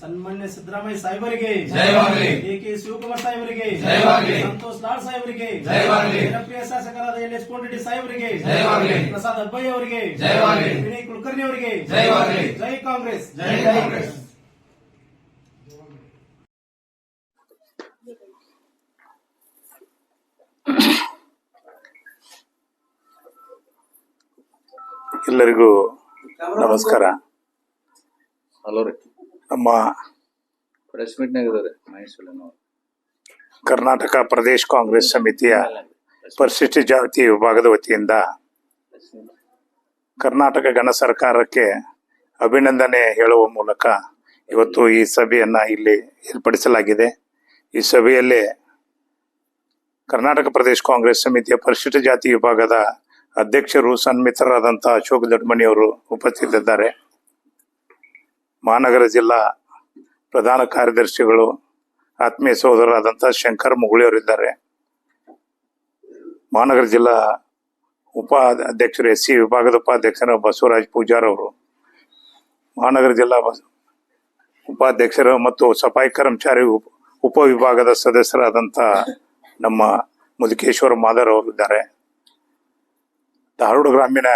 ಸನ್ಮಾನ್ಯ ಸಿದ್ದರಾಮಯ್ಯ ಸಾಹೇಬರಿಗೆ ಜಯವಾಗಲಿ. ಎ ಕೆ ಶಿವಕುಮಾರ್ ಸಾಹೇಬರಿಗೆ ಜಯವಾಗಲಿ. ಸಂತೋಷ್ ಲಾಡ್ ಸಾಹೇಬರಿಗೆ ಜಯವಾಗಲಿ. ಜನಪ್ರಿಯ ಶಾಸಕರಾದ ಎಲ್ ಎಸ್ ಕೋಟರೆಡ್ಡಿ ಸಾಹೇಬರಿಗೆ ಜಯವಾಗಲಿ. ಪ್ರಸಾದ್ ಅಬ್ಬಯ್ಯ ಅವರಿಗೆ ಜಯವಾಗಲಿ. ವಿನಯ್ ಕುಲಕರ್ಣಿ ಅವರಿಗೆ ಜಯವಾಗಲಿ. ಜೈ ಕಾಂಗ್ರೆಸ್ ಜೈ ಕಾಂಗ್ರೆಸ್ ಎಲ್ಲರಿಗೂ ನಮಸ್ಕಾರ ಹಲೋ ರೀ ನಮ್ಮ ಪ್ರೆಸ್ ಕರ್ನಾಟಕ ಪ್ರದೇಶ ಕಾಂಗ್ರೆಸ್ ಸಮಿತಿಯ ಪರಿಶಿಷ್ಟ ಜಾತಿ ವಿಭಾಗದ ವತಿಯಿಂದ ಕರ್ನಾಟಕ ಗಣ ಸರ್ಕಾರಕ್ಕೆ ಅಭಿನಂದನೆ ಹೇಳುವ ಮೂಲಕ ಇವತ್ತು ಈ ಸಭೆಯನ್ನು ಇಲ್ಲಿ ಏರ್ಪಡಿಸಲಾಗಿದೆ. ಈ ಸಭೆಯಲ್ಲಿ ಕರ್ನಾಟಕ ಪ್ರದೇಶ ಕಾಂಗ್ರೆಸ್ ಸಮಿತಿಯ ಪರಿಶಿಷ್ಟ ಜಾತಿ ವಿಭಾಗದ ಅಧ್ಯಕ್ಷರು ಸನ್ಮಿತರಾದಂಥ ಅಶೋಕ್ ದೊಡ್ಮಣಿ ಅವರು ಉಪಸ್ಥಿತಿದ್ದಾರೆ. ಮಹಾನಗರ ಜಿಲ್ಲಾ ಪ್ರಧಾನ ಕಾರ್ಯದರ್ಶಿಗಳು, ಆತ್ಮೀಯ ಸಹೋದರರಾದಂಥ ಶಂಕರ್ ಮುಗುಳಿಯವರಿದ್ದಾರೆ. ಮಹಾನಗರ ಜಿಲ್ಲಾ ಉಪ ಅಧ್ಯಕ್ಷರು ಎಸ್ ಸಿ ವಿಭಾಗದ ಉಪಾಧ್ಯಕ್ಷರ ಬಸವರಾಜ್ ಪೂಜಾರ್ ಅವರು ಮಹಾನಗರ ಜಿಲ್ಲಾ ಉಪಾಧ್ಯಕ್ಷರು ಮತ್ತು ಸಫಾಯಿ ಕರ್ಮಚಾರಿ ಉಪ ವಿಭಾಗದ ಸದಸ್ಯರಾದಂಥ ನಮ್ಮ ಮುದುಕೇಶ್ವರ ಮಾದರ್ ಅವರು ಇದ್ದಾರೆ ಧಾರವಾಡ ಗ್ರಾಮೀಣ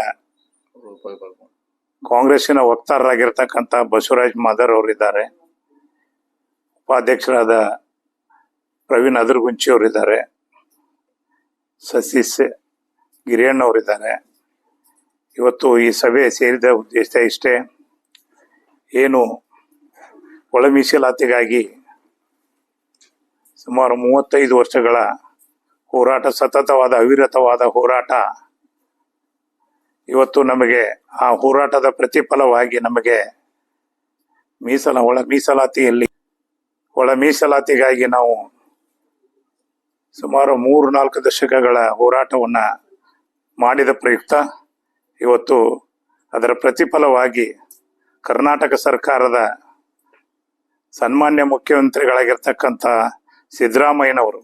ಕಾಂಗ್ರೆಸ್ಸಿನ ವಕ್ತಾರರಾಗಿರ್ತಕ್ಕಂಥ ಬಸವರಾಜ್ ಮಾದರ್ ಅವರಿದ್ದಾರೆ. ಉಪಾಧ್ಯಕ್ಷರಾದ ಪ್ರವೀಣ್ ಅದರ್ಗುಂಚಿ ಅವರಿದ್ದಾರೆ. ಸತೀಶ್ ಗಿರಿಯಣ್ಣ ಅವರಿದ್ದಾರೆ. ಇವತ್ತು ಈ ಸಭೆ ಸೇರಿದ ಉದ್ದೇಶ ಇಷ್ಟೇ, ಏನು ಒಳ ಮೀಸಲಾತಿಗಾಗಿ ಸುಮಾರು ಮೂವತ್ತೈದು ವರ್ಷಗಳ ಹೋರಾಟ, ಸತತವಾದ ಅವಿರತವಾದ ಹೋರಾಟ ಇವತ್ತು ನಮಗೆ ಆ ಹೋರಾಟದ ಪ್ರತಿಫಲವಾಗಿ ನಮಗೆ ಮೀಸಲ, ಒಳ ಮೀಸಲಾತಿಯಲ್ಲಿ, ಒಳ ಮೀಸಲಾತಿಗಾಗಿ ನಾವು ಸುಮಾರು ಮೂರು ನಾಲ್ಕು ದಶಕಗಳ ಹೋರಾಟವನ್ನು ಮಾಡಿದ ಪ್ರಯುಕ್ತ. ಇವತ್ತು ಅದರ ಪ್ರತಿಫಲವಾಗಿ ಕರ್ನಾಟಕ ಸರ್ಕಾರದ ಸನ್ಮಾನ್ಯ ಮುಖ್ಯಮಂತ್ರಿಗಳಾಗಿರ್ತಕ್ಕಂಥ ಸಿದ್ದರಾಮಯ್ಯನವರು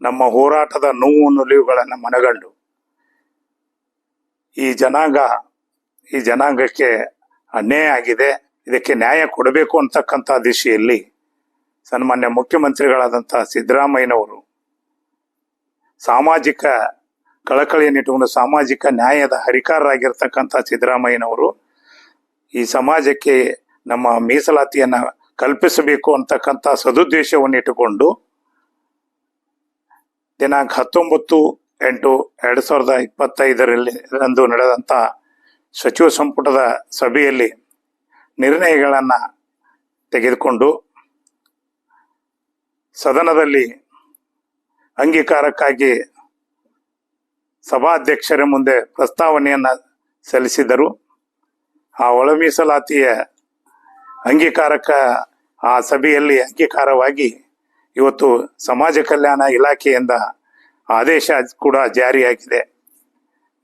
ನಮ್ಮ ಹೋರಾಟದ ನೋವು ನುಲಿವುಗಳನ್ನು ಮನಗಂಡು ಈ ಜನಾಂಗ, ಈ ಜನಾಂಗಕ್ಕೆ ಅನ್ಯಾಯ ಆಗಿದೆ. ಇದಕ್ಕೆ ನ್ಯಾಯ ಕೊಡಬೇಕು ಅಂತಕ್ಕಂಥ ದಿಶೆಯಲ್ಲಿ ಸನ್ಮಾನ್ಯ ಮುಖ್ಯಮಂತ್ರಿಗಳಾದಂಥ ಸಿದ್ದರಾಮಯ್ಯನವರು ಸಾಮಾಜಿಕ ಕಳಕಳಿಯನ್ನಿಟ್ಟುಕೊಂಡು ಸಾಮಾಜಿಕ ನ್ಯಾಯದ ಹರಿಕಾರರಾಗಿರ್ತಕ್ಕಂಥ ಸಿದ್ದರಾಮಯ್ಯನವರು ಈ ಸಮಾಜಕ್ಕೆ ನಮ್ಮ ಮೀಸಲಾತಿಯನ್ನ ಕಲ್ಪಿಸಬೇಕು ಅಂತಕ್ಕಂಥ ಸದುದ್ದೇಶವನ್ನು ಇಟ್ಟುಕೊಂಡು ದಿನಾಂಕ ಹತ್ತೊಂಬತ್ತು ಎಂಟು ಎರಡು ಸಾವಿರದ ಇಪ್ಪತ್ತೈದರಲ್ಲಿ ರಂದು ನಡೆದಂತ ಸಚಿವ ಸಂಪುಟದ ಸಭೆಯಲ್ಲಿ ನಿರ್ಣಯಗಳನ್ನು ತೆಗೆದುಕೊಂಡು ಸದನದಲ್ಲಿ ಅಂಗೀಕಾರಕ್ಕಾಗಿ ಸಭಾಧ್ಯಕ್ಷರ ಮುಂದೆ ಪ್ರಸ್ತಾವನೆಯನ್ನು ಸಲ್ಲಿಸಿದರು ಆ ಒಳ ಮೀಸಲಾತಿಯ ಅಂಗೀಕಾರಕ್ಕ ಆ ಸಭೆಯಲ್ಲಿ ಅಂಗೀಕಾರವಾಗಿ ಇವತ್ತು ಸಮಾಜ ಕಲ್ಯಾಣ ಇಲಾಖೆಯಿಂದ ಆದೇಶ ಕೂಡ ಜಾರಿಯಾಗಿದೆ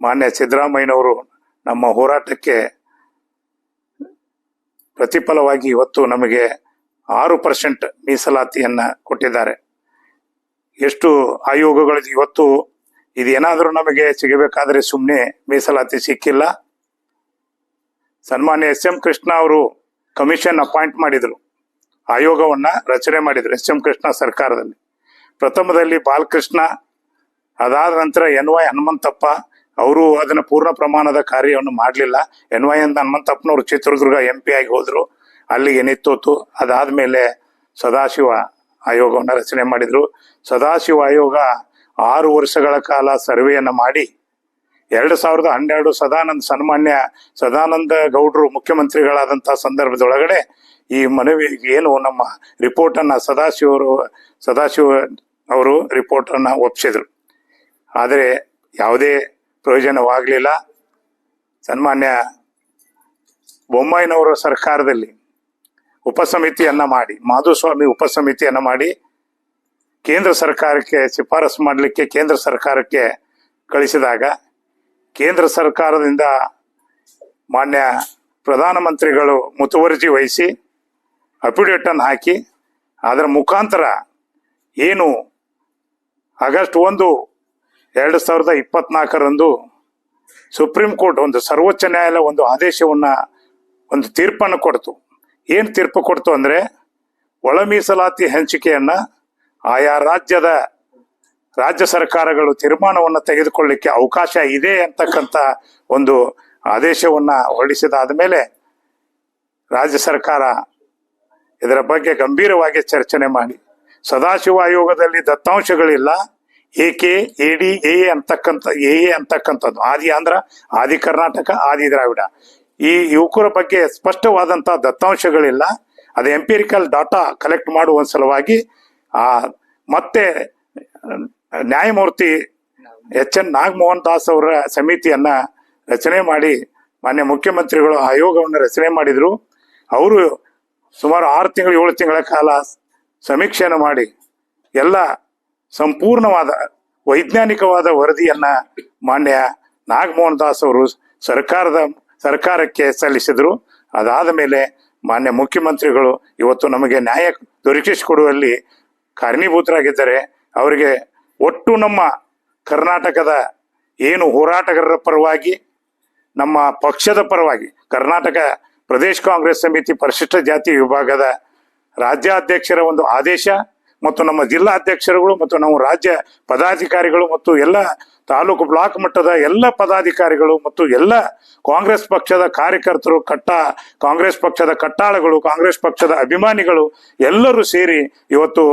ಮಾನ್ಯ ಸಿದ್ದರಾಮಯ್ಯನವರು ನಮ್ಮ ಹೋರಾಟಕ್ಕೆ ಪ್ರತಿಫಲವಾಗಿ ಇವತ್ತು ನಮಗೆ ಆರು ಪರ್ಸೆಂಟ್ ಮೀಸಲಾತಿಯನ್ನ ಕೊಟ್ಟಿದ್ದಾರೆ. ಎಷ್ಟು ಆಯೋಗಗಳು ಇವತ್ತು ಇದೇನಾದರೂ ನಮಗೆ ಸಿಗಬೇಕಾದ್ರೆ ಸುಮ್ಮನೆ ಮೀಸಲಾತಿ ಸಿಕ್ಕಿಲ್ಲ. ಸನ್ಮಾನ್ಯ ಎಸ್ ಎಂ ಕೃಷ್ಣ ಅವರು ಕಮಿಷನ್ ಅಪಾಯಿಂಟ್ ಮಾಡಿದರು. ಆಯೋಗವನ್ನ ರಚನೆ ಮಾಡಿದ್ರು ಎಸ್ ಎಂ ಕೃಷ್ಣ ಸರ್ಕಾರದಲ್ಲಿ. ಪ್ರಥಮದಲ್ಲಿ ಬಾಲಕೃಷ್ಣ ಅದಾದ ನಂತರ ಎನ್ ವೈ ಹನುಮಂತಪ್ಪ ಅವರು ಅದನ್ನ ಪೂರ್ಣ ಪ್ರಮಾಣದ ಕಾರ್ಯವನ್ನು ಮಾಡಲಿಲ್ಲ. ಎನ್ ವೈ ಅಂತ ಹನುಮಂತಪ್ಪನವರು ಚಿತ್ರದುರ್ಗ ಎಂ ಪಿ ಆಗಿ ಹೋದ್ರು. ಅಲ್ಲಿಗೆ ನಿಂತೋತು. ಅದಾದ್ಮೇಲೆ ಸದಾಶಿವ ಆಯೋಗವನ್ನು ರಚನೆ ಮಾಡಿದ್ರು. ಸದಾಶಿವ ಆಯೋಗ ಆರು ವರ್ಷಗಳ ಕಾಲ ಸರ್ವೆಯನ್ನು ಮಾಡಿ ಎರಡು ಸಾವಿರದ ಹನ್ನೆರಡು ಸದಾನಂದ ಸನ್ಮಾನ್ಯ ಸದಾನಂದ ಗೌಡ್ರು ಮುಖ್ಯಮಂತ್ರಿಗಳಾದಂತಹ ಸಂದರ್ಭದೊಳಗಡೆ ಈ ಮನವಿ ಏನು ನಮ್ಮ ರಿಪೋರ್ಟ್ ಅನ್ನ ಸದಾಶಿವರು, ಸದಾಶಿವ ಅವರು ರಿಪೋರ್ಟ್ ಅನ್ನ ಒಪ್ಪಿಸಿದ್ರು ಆದರೆ ಯಾವುದೇ ಪ್ರಯೋಜನವಾಗಲಿಲ್ಲ. ಸನ್ಮಾನ್ಯ ಬೊಮ್ಮಾಯಿನವರ ಸರ್ಕಾರದಲ್ಲಿ ಉಪಸಮಿತಿಯನ್ನು ಮಾಡಿ, ಮಾಧುಸ್ವಾಮಿ ಉಪಸಮಿತಿಯನ್ನು ಮಾಡಿ, ಕೇಂದ್ರ ಸರ್ಕಾರಕ್ಕೆ ಶಿಫಾರಸು ಮಾಡಲಿಕ್ಕೆ ಕೇಂದ್ರ ಸರ್ಕಾರಕ್ಕೆ ಕಳಿಸಿದಾಗ ಕೇಂದ್ರ ಸರ್ಕಾರದಿಂದ ಮಾನ್ಯ ಪ್ರಧಾನಮಂತ್ರಿಗಳು ಮುತುವರ್ಜಿ ವಹಿಸಿ ಅಫಿಡೇಟ್ ಅನ್ನು ಹಾಕಿ, ಅದರ ಮುಖಾಂತರ ಏನು ಆಗಸ್ಟ್ ಒಂದು ಎರಡು ಸಾವಿರದ ಇಪ್ಪತ್ನಾಲ್ಕರಂದು ಸುಪ್ರೀಂ ಕೋರ್ಟ್ ಒಂದು ಸರ್ವೋಚ್ಚ ನ್ಯಾಯಾಲಯ ಒಂದು ಆದೇಶವನ್ನ, ಒಂದು ತೀರ್ಪನ್ನು ಕೊಡ್ತು. ಏನು ತೀರ್ಪು ಕೊಡ್ತು ಅಂದ್ರೆ ಒಳ ಮೀಸಲಾತಿ ಹಂಚಿಕೆಯನ್ನು ಆಯಾ ರಾಜ್ಯದ ರಾಜ್ಯ ಸರ್ಕಾರಗಳು ತೀರ್ಮಾನವನ್ನು ತೆಗೆದುಕೊಳ್ಳಿಕ್ಕೆ ಅವಕಾಶ ಇದೆ ಅಂತಕ್ಕಂಥ ಒಂದು ಆದೇಶವನ್ನ ಹೊರಡಿಸಿದಾದ ಮೇಲೆ ರಾಜ್ಯ ಸರ್ಕಾರ ಇದರ ಬಗ್ಗೆ ಗಂಭೀರವಾಗಿ ಚರ್ಚನೆ ಮಾಡಿ. ಸದಾಶಿವ ಆಯೋಗದಲ್ಲಿ ದತ್ತಾಂಶಗಳಿಲ್ಲ. ಏಕೆ ಎಡಿ ಎ ಅಂತಕ್ಕಂಥ ಎ ಎ ಅಂತಕ್ಕಂಥದ್ದು. ಆದಿ ಆಂಧ್ರ, ಆದಿ ಕರ್ನಾಟಕ, ಆದಿ ದ್ರಾವಿಡ. ಈ ಯುವಕರ ಬಗ್ಗೆ ಸ್ಪಷ್ಟವಾದಂಥ ದತ್ತಾಂಶಗಳಿಲ್ಲ. ಅದು ಎಂಪಿರಿಕಲ್ ಡಾಟಾ ಕಲೆಕ್ಟ್ ಮಾಡುವ ಸಲುವಾಗಿ, ಆ, ಮತ್ತೆ, ನ್ಯಾಯಮೂರ್ತಿ ಎಚ್ ಎನ್ ನಾಗಮೋಹನ್ ದಾಸ್ ಅವರ ಸಮಿತಿಯನ್ನ ರಚನೆ ಮಾಡಿ, ಮಾನ್ಯ ಮುಖ್ಯಮಂತ್ರಿಗಳು ಆಯೋಗವನ್ನು ರಚನೆ ಮಾಡಿದ್ರು. ಅವರು ಸುಮಾರು ಆರು ತಿಂಗಳು, ಏಳು ತಿಂಗಳ ಕಾಲ ಸಮೀಕ್ಷೆಯನ್ನು ಮಾಡಿ, ಎಲ್ಲ ಸಂಪೂರ್ಣವಾದ ವೈಜ್ಞಾನಿಕವಾದ ವರದಿಯನ್ನ ಮಾನ್ಯ ನಾಗಮೋಹನ್ ದಾಸ್ ಅವರು ಸರ್ಕಾರದ, ಸರ್ಕಾರಕ್ಕೆ ಸಲ್ಲಿಸಿದ್ರು. ಅದಾದ ಮೇಲೆ ಮಾನ್ಯ ಮುಖ್ಯಮಂತ್ರಿಗಳು ಇವತ್ತು ನಮಗೆ ನ್ಯಾಯ ದೊರಕಿಸಿಕೊಡುವಲ್ಲಿ ಕಾರಣೀಭೂತರಾಗಿದ್ದಾರೆ. ಅವರಿಗೆ ಒಟ್ಟು ನಮ್ಮ ಕರ್ನಾಟಕದ ಏನು ಹೋರಾಟಗಾರರ ಪರವಾಗಿ, ನಮ್ಮ ಪಕ್ಷದ ಪರವಾಗಿ, ಕರ್ನಾಟಕ ಪ್ರದೇಶ ಕಾಂಗ್ರೆಸ್ ಸಮಿತಿ ಪರಿಶಿಷ್ಟ ಜಾತಿ ವಿಭಾಗದ ರಾಜ್ಯಾಧ್ಯಕ್ಷರ ಒಂದು ಆದೇಶ ಮತ್ತು ನಮ್ಮ ಜಿಲ್ಲಾ ಅಧ್ಯಕ್ಷರುಗಳು ಮತ್ತು ನಾವು ರಾಜ್ಯ ಪದಾಧಿಕಾರಿಗಳು ಮತ್ತು ಎಲ್ಲ ತಾಲೂಕು ಬ್ಲಾಕ್ ಮಟ್ಟದ ಎಲ್ಲ ಪದಾಧಿಕಾರಿಗಳು ಮತ್ತು ಎಲ್ಲ ಕಾಂಗ್ರೆಸ್ ಪಕ್ಷದ ಕಾರ್ಯಕರ್ತರು, ಕಟ್ಟ ಕಾಂಗ್ರೆಸ್ ಪಕ್ಷದ ಕಟ್ಟಾಳಗಳು, ಕಾಂಗ್ರೆಸ್ ಪಕ್ಷದ ಅಭಿಮಾನಿಗಳು ಎಲ್ಲರೂ ಸೇರಿ ಇವತ್ತು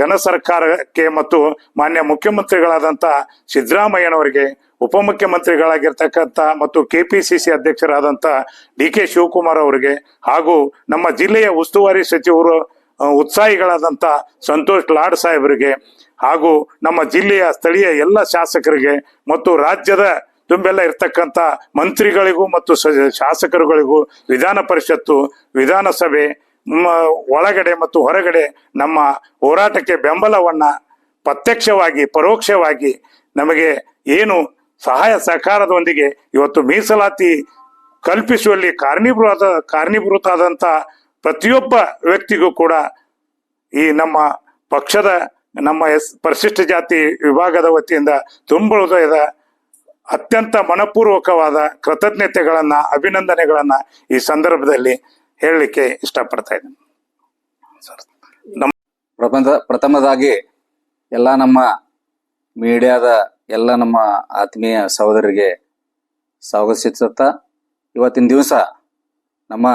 ಘನ ಸರ್ಕಾರಕ್ಕೆ ಮತ್ತು ಮಾನ್ಯ ಮುಖ್ಯಮಂತ್ರಿಗಳಾದಂಥ ಸಿದ್ದರಾಮಯ್ಯನವರಿಗೆ ಉಪಮುಖ್ಯಮಂತ್ರಿಗಳಾಗಿರ್ತಕ್ಕಂಥ ಮತ್ತು ಕೆ ಪಿ ಸಿ ಸಿ ಅಧ್ಯಕ್ಷರಾದಂಥ ಡಿ ಕೆ ಶಿವಕುಮಾರ್ ಅವರಿಗೆ ಹಾಗೂ ನಮ್ಮ ಜಿಲ್ಲೆಯ ಉಸ್ತುವಾರಿ ಸಚಿವರು ಉತ್ಸಾಹಿಗಳಾದಂಥ ಸಂತೋಷ್ ಲಾಡ್ ಸಾಹೇಬರಿಗೆ ಹಾಗೂ ನಮ್ಮ ಜಿಲ್ಲೆಯ ಸ್ಥಳೀಯ ಎಲ್ಲ ಶಾಸಕರಿಗೆ ಮತ್ತು ರಾಜ್ಯದ ತುಂಬೆಲ್ಲ ಇರ್ತಕ್ಕಂಥ ಮಂತ್ರಿಗಳಿಗೂ ಮತ್ತು ಶಾಸಕರುಗಳಿಗೂ ವಿಧಾನ ಪರಿಷತ್ತು, ವಿಧಾನಸಭೆ ಒಳಗಡೆ ಮತ್ತು ಹೊರಗಡೆ ನಮ್ಮ ಹೋರಾಟಕ್ಕೆ ಬೆಂಬಲವನ್ನ ಪ್ರತ್ಯಕ್ಷವಾಗಿ, ಪರೋಕ್ಷವಾಗಿ ನಮಗೆ ಏನು ಸಹಾಯ ಸಹಕಾರದೊಂದಿಗೆ ಇವತ್ತು ಮೀಸಲಾತಿ ಕಲ್ಪಿಸುವಲ್ಲಿ ಕಾರಣೀಭೂತ ಕಾರಣೀಭೂತಾದಂಥ ಪ್ರತಿಯೊಬ್ಬ ವ್ಯಕ್ತಿಗೂ ಕೂಡ ಈ ನಮ್ಮ ಪಕ್ಷದ, ನಮ್ಮ ಎಸ್, ಪರಿಶಿಷ್ಟ ಜಾತಿ ವಿಭಾಗದ ವತಿಯಿಂದ ತುಂಬ ಹೃದಯದ ಅತ್ಯಂತ ಮನಪೂರ್ವಕವಾದ ಕೃತಜ್ಞತೆಗಳನ್ನ, ಅಭಿನಂದನೆಗಳನ್ನ ಈ ಸಂದರ್ಭದಲ್ಲಿ ಹೇಳಲಿಕ್ಕೆ ಇಷ್ಟಪಡ್ತಾ ಇದ್ದೇನೆ. ನಮ್ಮ ಪ್ರಪಂಚ ಪ್ರಥಮದಾಗಿ ಎಲ್ಲ ನಮ್ಮ ಮೀಡಿಯಾದ ಎಲ್ಲ ನಮ್ಮ ಆತ್ಮೀಯ ಸಹೋದರಿಗೆ ಸ್ವಾಗತಿಸುತ್ತಾ ಇವತ್ತಿನ ದಿವಸ ನಮ್ಮ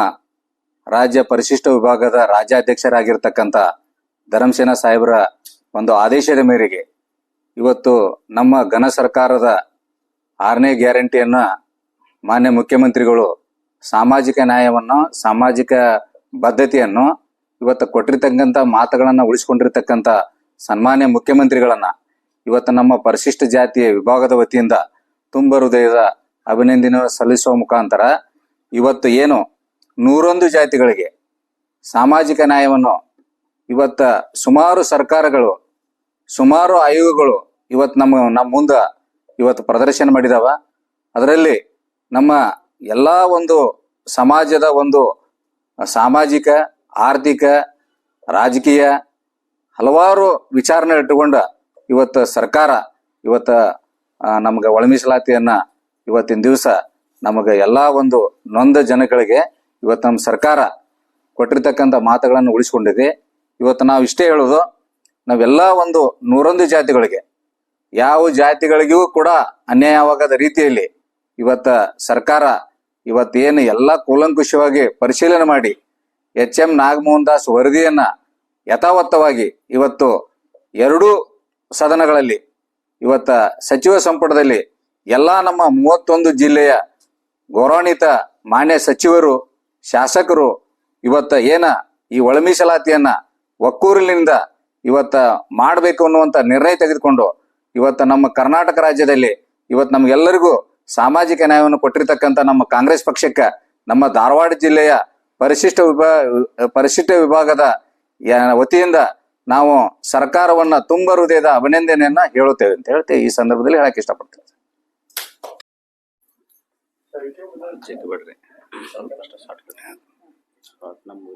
ರಾಜ್ಯ ಪರಿಶಿಷ್ಟ ವಿಭಾಗದ ರಾಜ್ಯಾಧ್ಯಕ್ಷರಾಗಿರ್ತಕ್ಕಂಥ ಧರಂಸೇನ ಸಾಹೇಬರ ಒಂದು ಆದೇಶದ ಮೇರೆಗೆ ಇವತ್ತು ನಮ್ಮ ಘನ ಸರ್ಕಾರದ ಆರನೇ ಗ್ಯಾರಂಟಿಯನ್ನ ಮಾನ್ಯ ಮುಖ್ಯಮಂತ್ರಿಗಳು ಸಾಮಾಜಿಕ ನ್ಯಾಯವನ್ನು, ಸಾಮಾಜಿಕ ಬದ್ಧತೆಯನ್ನು ಇವತ್ತು ಕೊಟ್ಟಿರ್ತಕ್ಕಂಥ ಮಾತುಗಳನ್ನು ಉಳಿಸ್ಕೊಂಡಿರ್ತಕ್ಕಂಥ ಸನ್ಮಾನ್ಯ ಮುಖ್ಯಮಂತ್ರಿಗಳನ್ನ ಇವತ್ತು ನಮ್ಮ ಪರಿಶಿಷ್ಟ ಜಾತಿಯ ವಿಭಾಗದ ವತಿಯಿಂದ ತುಂಬ ಹೃದಯದ ಅಭಿನಂದನೆ ಸಲ್ಲಿಸುವ ಮುಖಾಂತರ ಇವತ್ತು ಏನು ನೂರೊಂದು ಜಾತಿಗಳಿಗೆ ಸಾಮಾಜಿಕ ನ್ಯಾಯವನ್ನು ಇವತ್ತ ಸುಮಾರು ಸರ್ಕಾರಗಳು, ಸುಮಾರು ಆಯೋಗಗಳು ಇವತ್ತು ನಮ್ಮ ನಮ್ಮ ಮುಂದ ಇವತ್ತು ಪ್ರದರ್ಶನ ಮಾಡಿದಾವ. ಅದರಲ್ಲಿ ನಮ್ಮ ಎಲ್ಲ ಒಂದು ಸಮಾಜದ ಒಂದು ಸಾಮಾಜಿಕ, ಆರ್ಥಿಕ, ರಾಜಕೀಯ ಹಲವಾರು ವಿಚಾರಣೆ ಇಟ್ಟುಕೊಂಡ ಇವತ್ತು ಸರ್ಕಾರ ಇವತ್ತು ನಮ್ಗೆ ಒಳ ಮೀಸಲಾತಿಯನ್ನ ಇವತ್ತಿನ ದಿವಸ ನಮಗೆ ಎಲ್ಲಾ ಒಂದು ನೊಂದ ಜನಗಳಿಗೆ ಇವತ್ತು ನಮ್ಮ ಸರ್ಕಾರ ಕೊಟ್ಟಿರ್ತಕ್ಕಂಥ ಮಾತುಗಳನ್ನು ಉಳಿಸ್ಕೊಂಡಿದೆ. ಇವತ್ತು ನಾವು ಇಷ್ಟೇ ಹೇಳೋದು ನಾವೆಲ್ಲ ಒಂದು ನೂರೊಂದು ಜಾತಿಗಳಿಗೆ, ಯಾವ ಜಾತಿಗಳಿಗೂ ಕೂಡ ಅನ್ಯಾಯವಾಗದ ರೀತಿಯಲ್ಲಿ ಇವತ್ತ ಸರ್ಕಾರ ಇವತ್ತೇನು ಎಲ್ಲ ಕೂಲಂಕುಷವಾಗಿ ಪರಿಶೀಲನೆ ಮಾಡಿ ಎಚ್ ಎಂ ನಾಗಮೋಹನ್ ದಾಸ್ ವರದಿಯನ್ನ ಯಥಾವತ್ತವಾಗಿ ಇವತ್ತು ಎರಡೂ ಸದನಗಳಲ್ಲಿ, ಇವತ್ತ ಸಚಿವ ಸಂಪುಟದಲ್ಲಿ ಎಲ್ಲ ನಮ್ಮ ಮೂವತ್ತೊಂದು ಜಿಲ್ಲೆಯ ಗೌರವಾನ್ವಿತ ಮಾನ್ಯ ಸಚಿವರು ಶಾಸಕರು ಇವತ್ತ ಏನ ಈ ಒಳ ಮೀಸಲಾತಿಯನ್ನ ಒಕ್ಕೂರಿನಿಂದ ಇವತ್ತ ಮಾಡಬೇಕು ಅನ್ನುವಂತ ನಿರ್ಣಯ ತೆಗೆದುಕೊಂಡು ಇವತ್ತ ನಮ್ಮ ಕರ್ನಾಟಕ ರಾಜ್ಯದಲ್ಲಿ ಇವತ್ತು ನಮ್ಗೆಲ್ಲರಿಗೂ ಸಾಮಾಜಿಕ ನ್ಯಾಯವನ್ನು ಕೊಟ್ಟಿರ್ತಕ್ಕಂಥ ನಮ್ಮ ಕಾಂಗ್ರೆಸ್ ಪಕ್ಷಕ್ಕೆ ನಮ್ಮ ಧಾರವಾಡ ಜಿಲ್ಲೆಯ ಪರಿಶಿಷ್ಟ ವಿಭಾ, ಪರಿಶಿಷ್ಟ ವಿಭಾಗದ ವತಿಯಿಂದ ನಾವು ಸರ್ಕಾರವನ್ನ ತುಂಬ ಹೃದಯದ ಅಭಿನಂದನೆಯನ್ನ ಹೇಳುತ್ತೇವೆ ಅಂತ ಹೇಳ್ತೇವೆ. ಈ ಸಂದರ್ಭದಲ್ಲಿ ಹೇಳಕ್ ಇಷ್ಟಪಡ್ತೇವೆ ಚೆಕ್ ಬಿಡ್ರಿ. ಸ್ವಲ್ಪ ಕಷ್ಟ ಶಾರ್ಟ್ ಕಟ್ ನಮ್ಮ